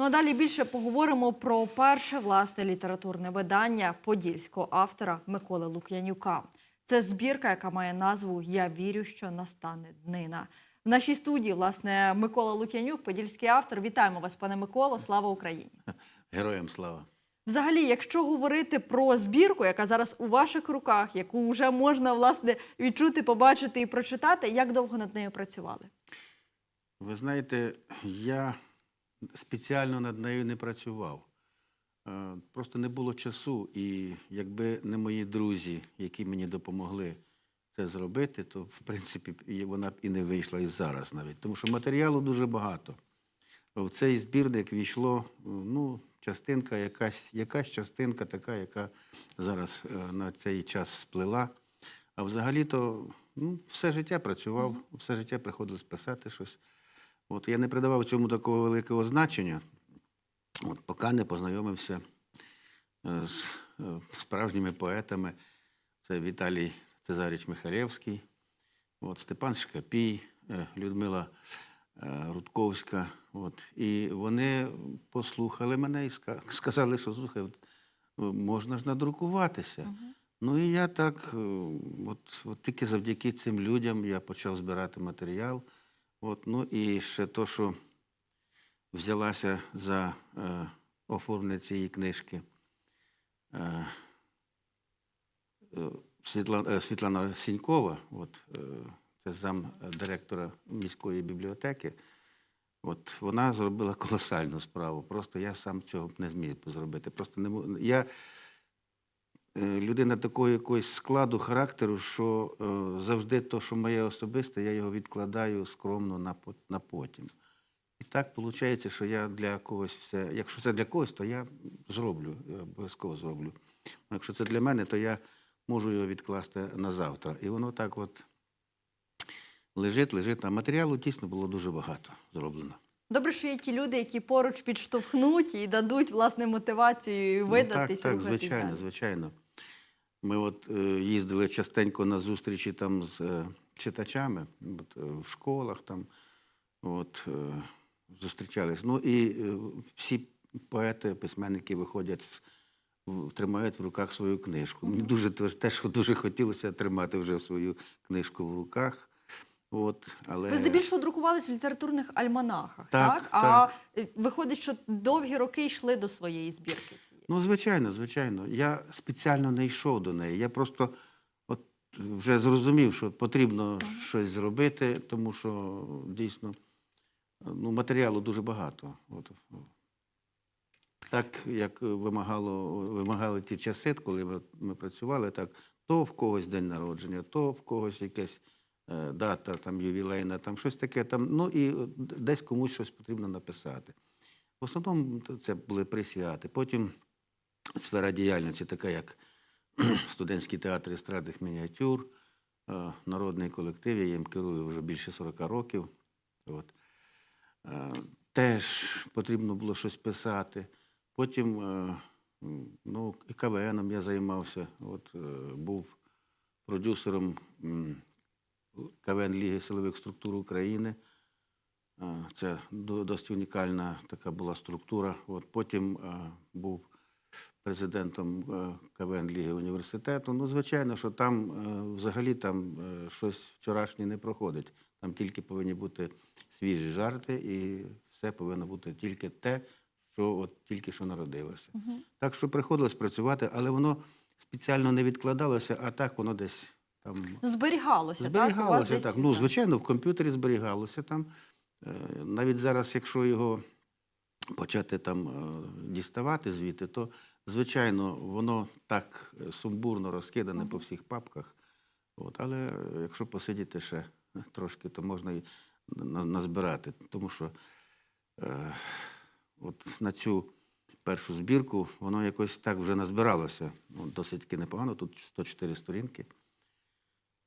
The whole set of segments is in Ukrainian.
Ну а далі більше поговоримо про перше власне літературне видання подільського автора Миколи Лук'янюка. Це збірка, яка має назву Я вірю, що настане днина. В нашій студії, власне, Микола Лук'янюк, подільський автор. Вітаємо вас, пане Миколо. Слава Україні! Героям слава. Взагалі, якщо говорити про збірку, яка зараз у ваших руках, яку вже можна власне відчути, побачити і прочитати, як довго над нею працювали? Ви знаєте, я спеціально над нею не працював. Е, Просто не було часу, і якби не мої друзі, які мені допомогли це зробити, то в принципі вона б і не вийшла і зараз навіть. Тому що матеріалу дуже багато. В цей збірник війшло ну, частинка, якась, якась частинка така, яка зараз е, на цей час сплила. А взагалі-то ну, все життя працював, все життя приходилось писати щось. От, я не придавав цьому такого великого значення, от, поки не познайомився е, з е, справжніми поетами. Це Віталій Цезаріч Михайлевський, от, Степан Шкапій, е, Людмила Рудковська. От, і вони послухали мене і сказали, що слухай, от, е, можна ж надрукуватися. Ну і я так, от, от тільки завдяки цим людям я почав збирати матеріал. От, ну і ще то, що взялася за е, оформлення цієї книжки е, е, Світлана, е, Світлана Сінькова, от, е, це зам директора міської бібліотеки. От вона зробила колосальну справу. Просто я сам цього б не зміг зробити. Просто не я людина такого якогось складу характеру, що е, завжди то, що моє особисте, я його відкладаю скромно на, по- на потім. І так виходить, що я для когось все. Якщо це для когось, то я зроблю, обов'язково зроблю. Якщо це для мене, то я можу його відкласти на завтра. І воно так от лежить, лежить. А матеріалу дійсно було дуже багато зроблено. Добре, що є ті люди, які поруч підштовхнуть і дадуть власне мотивацію і видатись, Ну, так, так, звичайно, звичайно. Ми от е, їздили частенько на зустрічі там з е, читачами от, е, в школах там. От, зустрічались. Ну і всі поети, письменники виходять з. Тримають в руках свою книжку. Мені дуже теж, дуже хотілося тримати вже свою книжку в руках. От, але... Ви здебільшого друкувались в літературних альманахах, Так, так? А виходить, що довгі роки йшли до своєї збірки. Ну, звичайно, звичайно. Я спеціально не йшов до неї. Я просто от вже зрозумів, що потрібно щось зробити, тому що дійсно ну, матеріалу дуже багато. От. Так, як вимагало, вимагали ті часи, коли ми, ми працювали, так, то в когось день народження, то в когось якась е, дата там, ювілейна, там щось таке, там, ну і десь комусь щось потрібно написати. В основному це були присвяти. Потім сфера діяльності, така як студентський театр естрадних мініатюр, е, народний колектив, я їм керую вже більше 40 років. От. Е, Теж потрібно було щось писати. Потім е, ну, і КВНом я займався. От, був продюсером КВН Ліги силових структур України. Це досить унікальна така була структура. От потім був президентом е, КВН Ліги університету. Ну, звичайно, що там е, взагалі там е, щось вчорашнє не проходить. Там тільки повинні бути свіжі жарти, і все повинно бути тільки те, що от тільки що народилося. Так що приходилось працювати, але воно спеціально не відкладалося, а так воно десь там Ну, зберігалося, так? Зберігалося десь. Ну, звичайно, в комп'ютері зберігалося там. Навіть зараз, якщо його почати там е, діставати звідти, то звичайно воно так е, сумбурно розкидане по всіх папках. От, але е, якщо посидіти ще трошки, то можна і назбирати. Тому що е, от на цю першу збірку воно якось так вже назбиралося. Ну, досить таки непогано, тут 104 сторінки.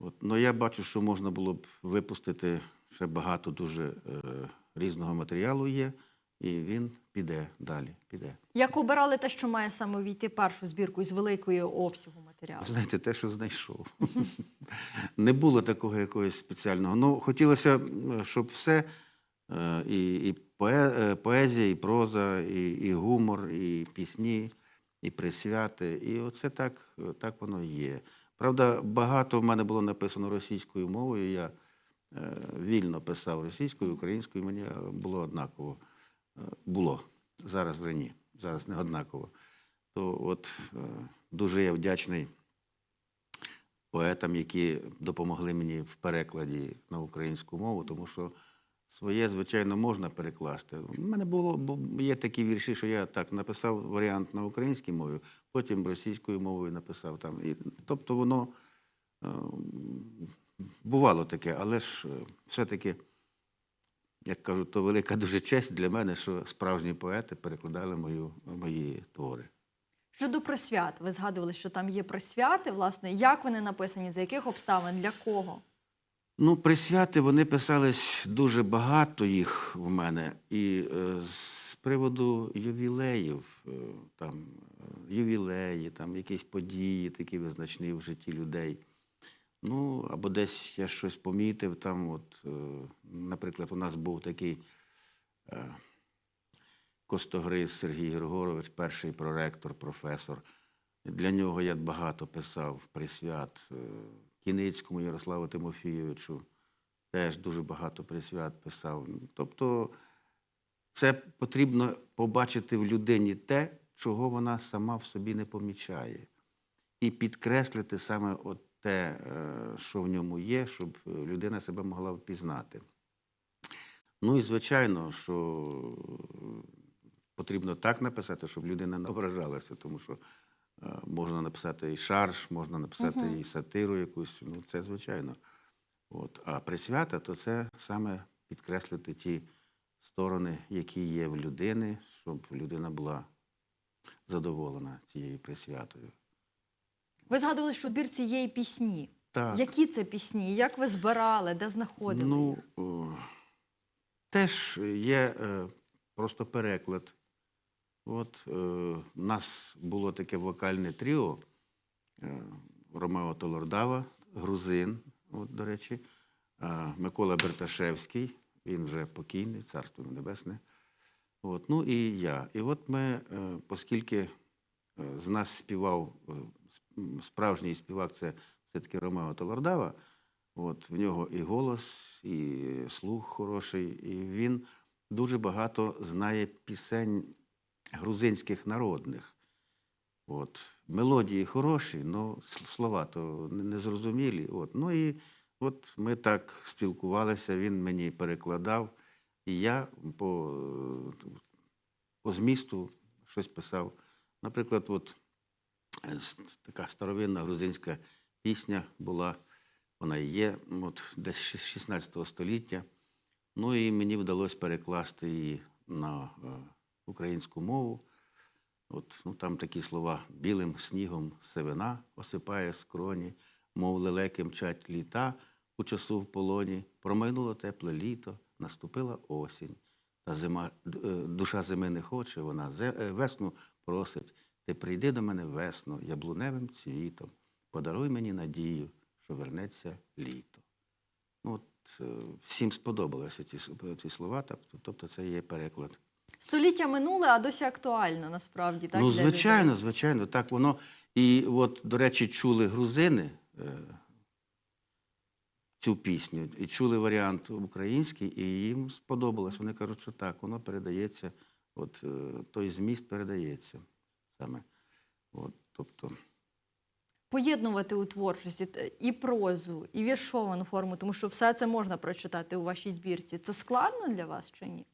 От, ну, я бачу, що можна було б випустити ще багато дуже е, різного матеріалу є, і він піде далі. Піде. Як обирали те, що має саме війти першу збірку із великою обсягу матеріалу? Знаєте, те, що знайшов. Не було такого якогось спеціального. Ну, хотілося, щоб все е, і, і е, поезія, і проза, і, і гумор, і пісні, і присвяти. І оце так, так воно є. Правда, багато в мене було написано російською мовою. Я е, вільно писав російською, українською, мені було однаково. Було. Зараз вже ні. Зараз не однаково. То от е, дуже я вдячний поетам, які допомогли мені в перекладі на українську мову, тому що своє, звичайно, можна перекласти. У мене було бу- є такі вірші, що я так написав варіант на українській мові, потім російською мовою написав там. І, тобто воно е, бувало таке, але ж е, все-таки, як кажуть, то велика дуже честь для мене, що справжні поети перекладали мою, мої твори. Щодо присвят, ви згадували, що там є присвяти, власне, як вони написані, за яких обставин, для кого? Ну, присвяти вони писались дуже багато їх в мене. І е, з приводу ювілеїв, е, там е, ювілеї, там якісь події такі визначні в житті людей. Ну, або десь я щось помітив. Там, от, е, наприклад, у нас був такий е, Костогриз Сергій Григорович, перший проректор, професор. Для нього я багато писав присвят. Е, Кіницькому Ярославу Тимофійовичу теж дуже багато присвят писав. Тобто це потрібно побачити в людині те, чого вона сама в собі не помічає. І підкреслити саме от те, е, що в ньому є, щоб е, людина себе могла впізнати. Ну і звичайно, що потрібно так написати, щоб людина не ображалася, тому що е, можна написати і шарж, можна написати і сатиру якусь. Ну, це звичайно. От. А присвята, то це саме підкреслити ті сторони, які є в людини, щоб людина була задоволена цією присвятою. Ви згадували, що є і пісні. Так. Які це пісні? Як ви збирали, де знаходили? Ну, о, теж є е, просто переклад. От е, у нас було таке вокальне тріо е, Ромео Толордава, грузин, от, до речі, е, Микола Берташевський, він вже покійний, царство небесне. От, ну і я. І от ми, е, оскільки е, з нас співав е, справжній співак, це все-таки Ромео Толордава, От, в нього і голос, і слух хороший, і він дуже багато знає пісень грузинських народних. От. Мелодії хороші, але слова то незрозумілі. От. Ну і от ми так спілкувалися, він мені перекладав, і я по, по змісту щось писав. Наприклад, от така старовинна грузинська пісня була, вона і є, от, десь з 16 століття. Ну і мені вдалося перекласти її на е, українську мову. От, ну, там такі слова білим снігом сивина осипає скроні, мов лелеки мчать літа у часу в полоні. Промайнуло тепле літо, наступила осінь. Та зима, е, душа зими не хоче, вона е, весну просить. Ти прийди до мене весно, яблуневим цвітом, подаруй мені надію, що вернеться літо. Ну, от, е, всім сподобалися ці, ці слова, тобто, це є переклад. Століття минуле, а досі актуально насправді. Так, ну, звичайно, людей. звичайно, так воно. І от, до речі, чули грузини е, цю пісню, і чули варіант український, і їм сподобалось. Вони кажуть, що так, воно передається, от е, той зміст передається саме. От, тобто, Поєднувати у творчості і прозу, і віршовану форму, тому що все це можна прочитати у вашій збірці. Це складно для вас чи ні?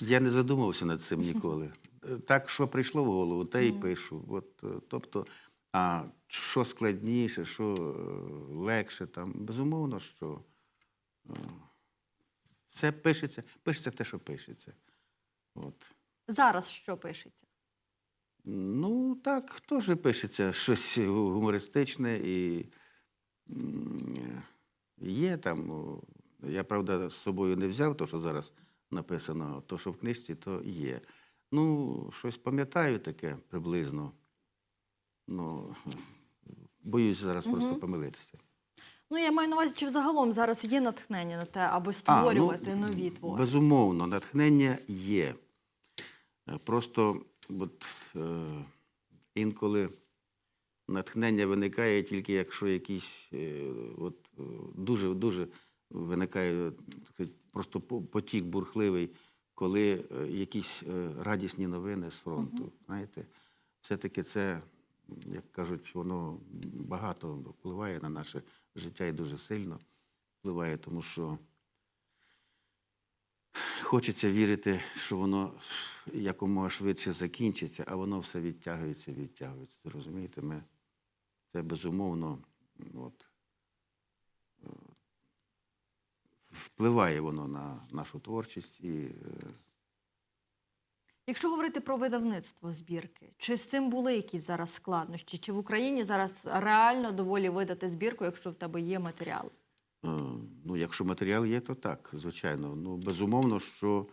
Я не задумувався над цим ніколи. Так, що прийшло в голову, те і пишу. От, е, тобто, а що складніше, що е, легше, там, безумовно, що е, все пишеться, пишеться те, що пишеться. От. Зараз що пишеться? Ну, так, теж пишеться щось гумористичне і є там. Я, правда, з собою не взяв, то, що зараз написано, то, що в книжці, то є. Ну, щось пам'ятаю таке приблизно. Ну, боюсь зараз просто помилитися. Ну, я маю на увазі, чи взагалом зараз є натхнення на те, аби створювати А, ну, нові твори. Безумовно, натхнення є. Просто от, е, інколи натхнення виникає тільки якщо якийсь е, от, е, дуже, дуже виникає так просто потік бурхливий, коли е, якісь е, радісні новини з фронту. Знаєте, все-таки це, як кажуть, воно багато впливає на наше життя і дуже сильно впливає, тому що хочеться вірити, що воно якомога швидше закінчиться, а воно все відтягується, відтягується. Розумієте, ми це безумовно от, е, впливає воно на нашу творчість і е, Якщо говорити про видавництво збірки, чи з цим були якісь зараз складнощі? Чи в Україні зараз реально доволі видати збірку, якщо в тебе є матеріал? Якщо матеріал є, то так, звичайно. Ну, безумовно, що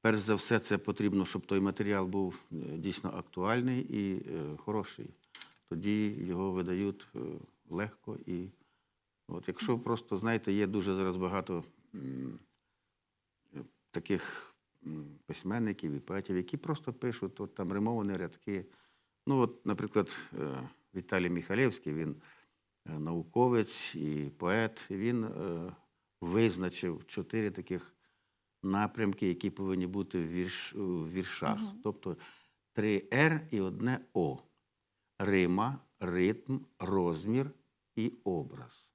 перш за все це потрібно, щоб той матеріал був е, дійсно актуальний і е, хороший. Тоді його видають е, легко. І от якщо просто, знаєте, є дуже зараз багато таких письменників і поетів, які просто пишуть от, там римовані рядки. Ну, от, наприклад, Віталій Міхалєвський, він науковець і поет. Він е, визначив чотири таких напрямки, які повинні бути в, вірш, в віршах. Тобто три Р і одне О. Рима, ритм, розмір і образ.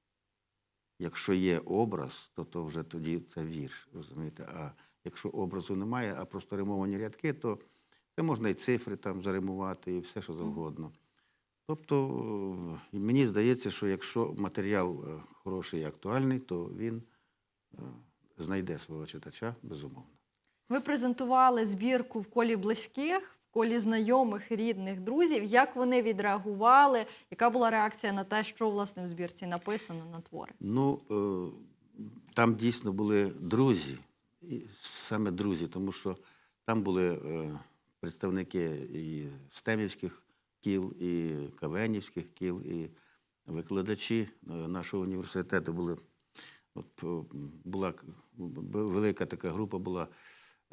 Якщо є образ, то, то вже тоді це вірш, розумієте? А якщо образу немає, а просто римовані рядки, то це можна і цифри там заримувати, і все, що завгодно. Тобто, е, мені здається, що якщо матеріал е, хороший і актуальний, то він е, знайде свого читача, безумовно. Ви презентували збірку в колі близьких, в колі знайомих, рідних, друзів. Як вони відреагували? Яка була реакція на те, що власне в збірці написано на твори? Ну, там дійсно були друзі, і саме друзі, тому що там були представники і стемівських кіл, і кавенівських кіл, і викладачі е, нашого університету були. От е, була велика така група була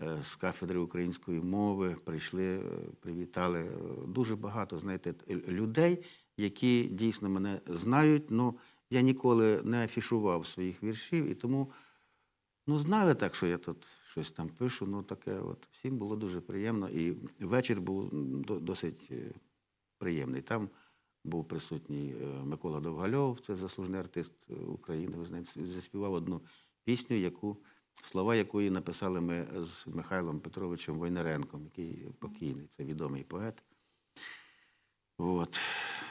е, з кафедри української мови, прийшли, привітали. Дуже багато, знаєте, людей, які дійсно мене знають. Ну, я ніколи не афішував своїх віршів, і тому ну, знали так, що я тут щось там пишу. Ну, таке от. Всім було дуже приємно. І вечір був досить приємний. Там був присутній е, Микола Довгальов, це заслужений артист України. Ви знаєте, заспівав одну пісню, яку, слова якої написали ми з Михайлом Петровичем Войнаренком, який покійний, це відомий поет. От.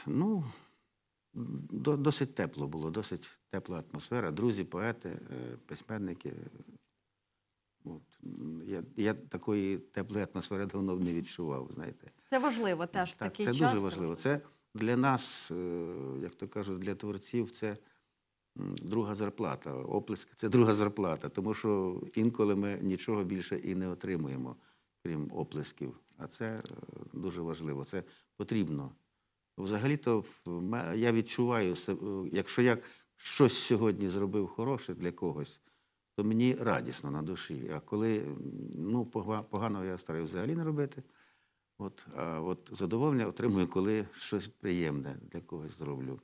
Ну, досить тепло було, досить тепла атмосфера. Друзі, поети, е, письменники. От. Я, я такої теплої атмосфери давно не відчував, знаєте. Це важливо теж в Так, такий це час. дуже важливо. Це для нас, е, як то кажуть, для творців, це друга зарплата. Оплески це друга зарплата, тому що інколи ми нічого більше і не отримуємо, крім оплесків. А це е, дуже важливо. Це потрібно. Взагалі-то я відчуваю, е, якщо я щось сьогодні зробив хороше для когось, то мені радісно на душі. А коли ну, пога- погано я стараюся взагалі не робити. От, а от задоволення отримую, коли щось приємне для когось зроблю.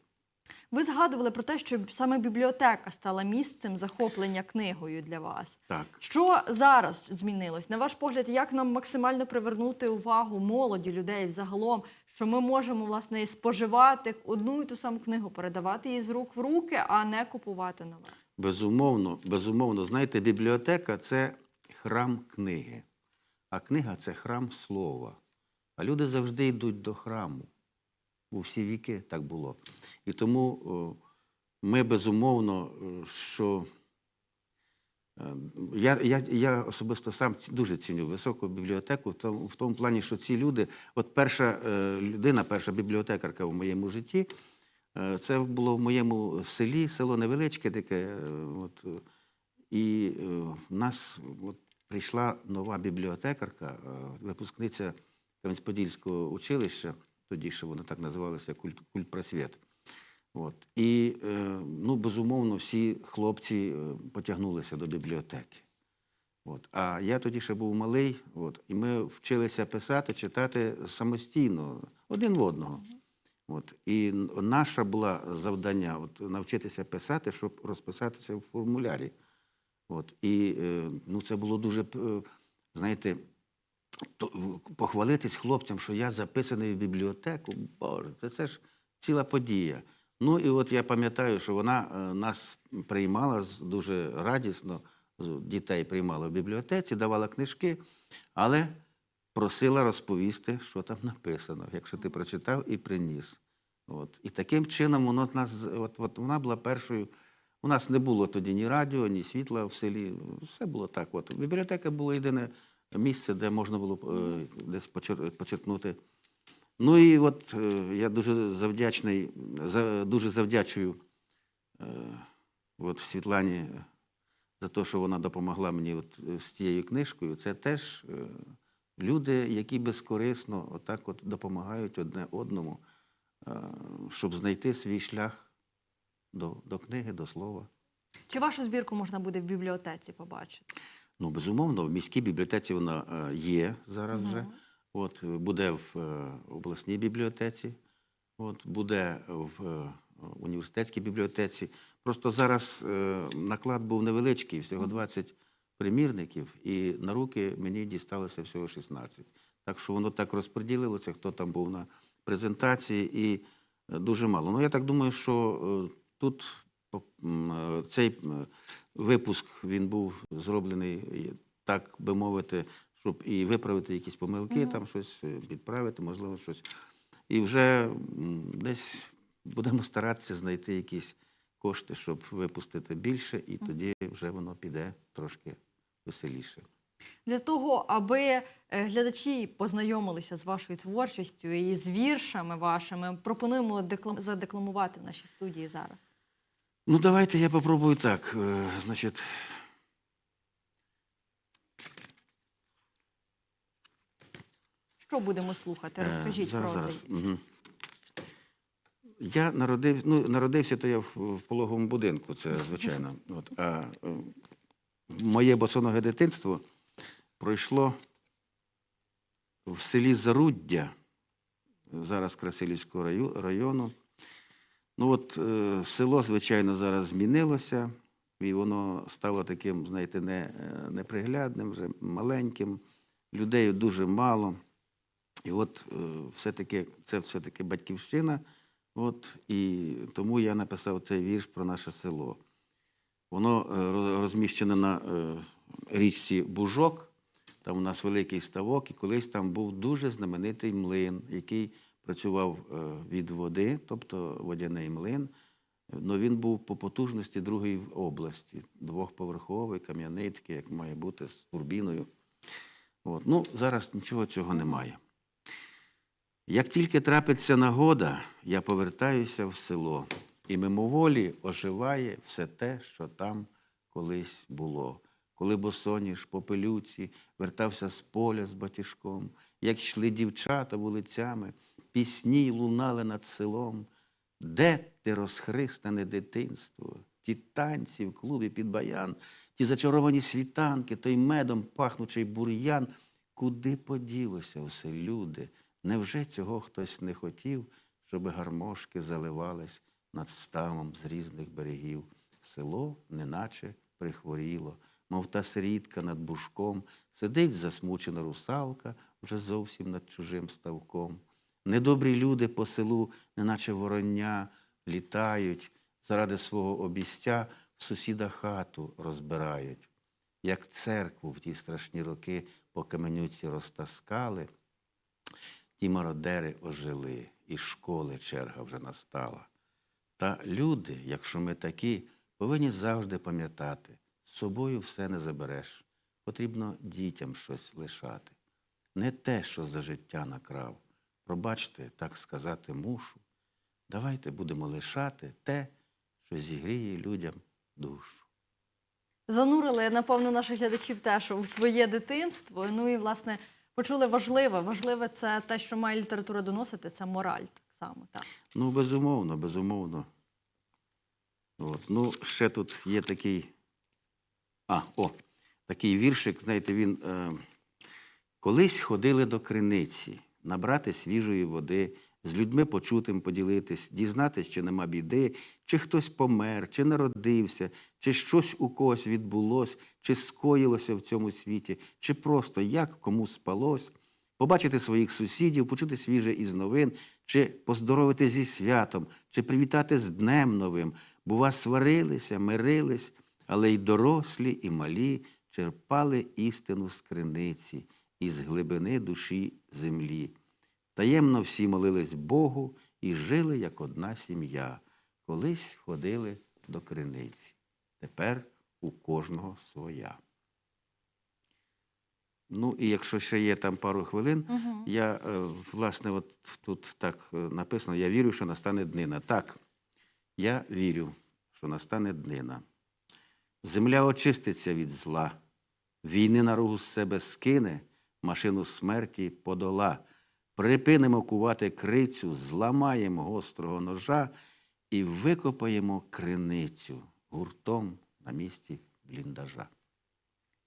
Ви згадували про те, що саме бібліотека стала місцем захоплення книгою для вас. Так. Що зараз змінилось? На ваш погляд, як нам максимально привернути увагу молоді людей взагалом, що ми можемо власне споживати одну і ту саму книгу, передавати її з рук в руки, а не купувати нове? Безумовно, безумовно, знаєте, бібліотека це храм книги, а книга це храм слова. А люди завжди йдуть до храму. У всі віки так було. І тому ми безумовно, е, що е, я, я, я особисто сам дуже ціню високу бібліотеку в тому, в тому плані, що ці люди, от перша е, людина, перша бібліотекарка в моєму житті, це було в моєму селі, село невеличке таке. е, От, е, і е, в нас от, прийшла нова бібліотекарка, е, випускниця Кам'янець-Подільського училища, тоді ще воно так називалося культ, культпросвіт. От. І, е, ну, безумовно, всі хлопці е, потягнулися до бібліотеки. От. А я тоді ще був малий, от, і ми вчилися писати, читати самостійно, один в одного. От. І наше було завдання от, навчитися писати, щоб розписатися в формулярі. От. І е, ну, це було дуже, знаєте, похвалитись хлопцям, що я записаний в бібліотеку, Боже, це, це ж ціла подія. Ну і от я пам'ятаю, що вона е, нас приймала дуже радісно, дітей приймала в бібліотеці, давала книжки, але просила розповісти, що там написано, якщо ти прочитав і приніс. От. І таким чином воно нас, от, от вона була першою. У нас не було тоді ні радіо, ні світла в селі. Все було так. От. Бібліотека було єдине місце, де можна було е, десь почер- почерпнути. Ну і от е, я дуже завдячний, за, дуже завдячую е, от Світлані за те, що вона допомогла мені от, з цією книжкою. Це теж е, люди, які безкорисно отак от допомагають одне одному, е, щоб знайти свій шлях до, до книги, до слова. Чи вашу збірку можна буде в бібліотеці побачити? Ну, безумовно, в міській бібліотеці вона е, є зараз вже. От, е, буде в е, обласній бібліотеці, от, буде в університетській бібліотеці. Просто зараз наклад був невеличкий, всього 20 примірників, і на руки мені дісталося всього 16. Так що воно так розподілилося, хто там був на презентації, і е, дуже мало. Ну, я так думаю, що е, тут е, цей випуск він був зроблений, так би мовити, щоб і виправити якісь помилки, там щось підправити, можливо, щось. І вже десь будемо старатися знайти якісь кошти, щоб випустити більше, і тоді вже воно піде трошки веселіше. Для того, аби е, глядачі познайомилися з вашою творчістю і з віршами вашими, пропонуємо деклам- задекламувати в нашій студії зараз. Ну, давайте я попробую так. Е, Значить, Що будемо слухати? Е, Розкажіть зараз, про зараз. цей. Мгм. Я народив, ну, народився, то я в, в пологовому будинку, це звичайно. От, а моє босоноге дитинство пройшло в селі Заруддя, зараз Красилівського району. Ну от е, село, звичайно, зараз змінилося, і воно стало таким, знаєте, не, е, неприглядним, вже маленьким, людей дуже мало. І от е, все-таки це все-таки батьківщина. От, і тому я написав цей вірш про наше село. Воно е, розміщене на е, річці Бужок. Там у нас великий ставок, і колись там був дуже знаменитий млин, який працював е, від води, тобто водяний млин. Ну, він був по потужності другої області, двохповерховий, кам'яний, такий, як має бути, з турбіною. От. Ну, зараз нічого цього немає. Як тільки трапиться нагода, я повертаюся в село, і мимоволі оживає все те, що там колись було. Коли босоніж по пилюці вертався з поля з батіжком, як йшли дівчата вулицями, пісні лунали над селом. Де ти розхристане дитинство, ті танці в клубі під баян, ті зачаровані світанки, той медом пахнучий бур'ян. Куди поділося все, люди? Невже цього хтось не хотів, щоб гармошки заливались над ставом з різних берегів? Село неначе прихворіло, мов та сирітка над бушком, сидить засмучена русалка вже зовсім над чужим ставком. Недобрі люди по селу, неначе вороння, літають, заради свого обістя в сусіда хату розбирають. Як церкву в ті страшні роки по каменюці розтаскали, ті мародери ожили, і школи черга вже настала. Та люди, якщо ми такі, повинні завжди пам'ятати, з собою все не забереш. Потрібно дітям щось лишати. Не те, що за життя накрав. Пробачте, так сказати мушу. Давайте будемо лишати те, що зігріє людям душу. Занурили, напевно, наших глядачів теж у своє дитинство. Ну і, власне, почули важливе. Важливе це те, що має література доносити, це мораль само. Так. Ну, безумовно, безумовно. От. Ну, ще тут є такий. А, о, такий віршик, знаєте, він. Е, колись ходили до криниці, набрати свіжої води, з людьми почутим поділитись, дізнатись, чи нема біди, чи хтось помер, чи народився, чи щось у когось відбулось, чи скоїлося в цьому світі, чи просто як кому спалось. Побачити своїх сусідів, почути свіже із новин, чи поздоровити зі святом, чи привітати з днем новим, бува сварилися, мирились, але й дорослі, і малі черпали істину з криниці із глибини душі землі. Таємно всі молились Богу і жили як одна сім'я. Колись ходили до криниці. Тепер у кожного своя. Ну, і якщо ще є там пару хвилин, я, е, власне, от тут так е, написано: я вірю, що настане днина. Так, я вірю, що настане днина. Земля очиститься від зла, війни на ругу з себе скине, машину смерті подола. Припинимо кувати крицю, зламаємо гострого ножа і викопаємо криницю гуртом на місці бліндажа.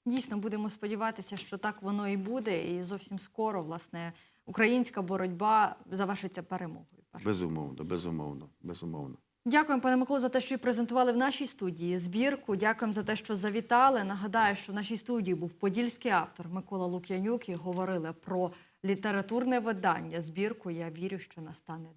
Дійсно, будемо сподіватися, що так воно і буде, і зовсім скоро, власне, українська боротьба завершиться перемогою. Безумовно, безумовно, безумовно. Дякуємо, пане Миколо, за те, що і презентували в нашій студії збірку. Дякуємо за те, що завітали. Нагадаю, що в нашій студії був подільський автор Микола Лук'янюк і говорили про літературне видання збірку Я вірю, що настане